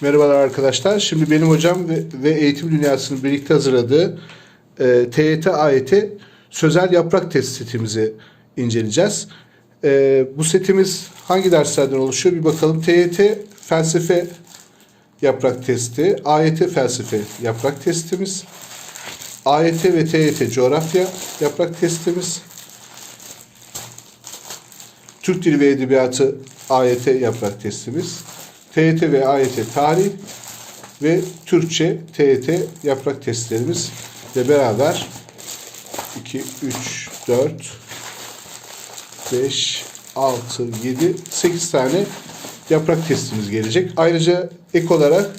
Merhabalar arkadaşlar. Şimdi benim hocam ve, ve eğitim dünyasının birlikte hazırladığı e, TYT AYT sözel yaprak test setimizi inceleyeceğiz. E, bu setimiz hangi derslerden oluşuyor bir bakalım. TYT felsefe yaprak testi, AYT felsefe yaprak testimiz, AYT ve TYT coğrafya yaprak testimiz, Türk Dili ve Edebiyatı AYT yaprak testimiz, TYT ve AYT tarih ve Türkçe TYT yaprak testlerimiz ile beraber 2, 3, 4, 5, 6, 7, 8 tane yaprak testimiz gelecek. Ayrıca ek olarak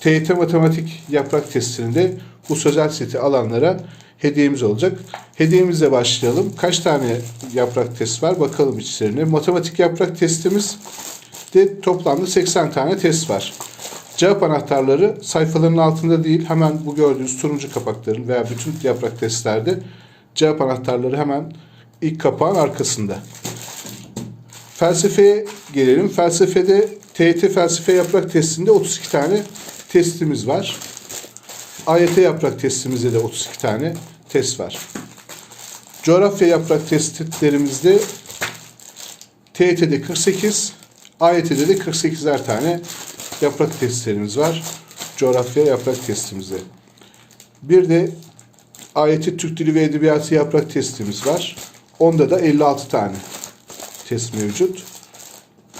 TYT matematik yaprak testinde bu sözel seti alanlara hediyemiz olacak. Hediyemizle başlayalım. Kaç tane yaprak test var bakalım içlerine. Matematik yaprak testimiz de toplamda 80 tane test var. Cevap anahtarları sayfaların altında değil hemen bu gördüğünüz turuncu kapakların veya bütün yaprak testlerde cevap anahtarları hemen ilk kapağın arkasında. Felsefeye gelelim. Felsefede TYT felsefe yaprak testinde 32 tane testimiz var. AYT yaprak testimizde de 32 tane test var. Coğrafya yaprak testlerimizde TYT'de 48, AYT'de de 48'er tane yaprak testlerimiz var. Coğrafya yaprak testimizde. Bir de AYT Türk Dili ve Edebiyatı yaprak testimiz var. Onda da 56 tane test mevcut.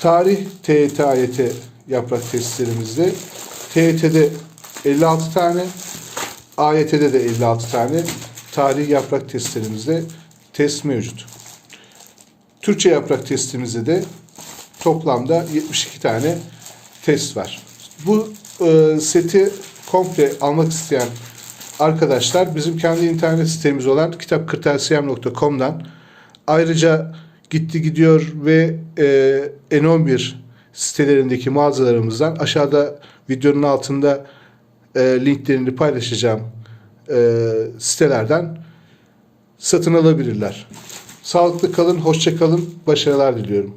Tarih TYT AYT yaprak testlerimizde TYT'de 56 tane, AYT'de de 56 tane tarih yaprak testlerimizde test mevcut. Türkçe yaprak testimizde de toplamda 72 tane test var. Bu e, seti komple almak isteyen arkadaşlar bizim kendi internet sitemiz olan kitapkırtasiyem.com'dan ayrıca gitti gidiyor ve e, N11 sitelerindeki mağazalarımızdan aşağıda videonun altında e, linklerini paylaşacağım e, sitelerden satın alabilirler. Sağlıklı kalın, hoşça kalın, başarılar diliyorum.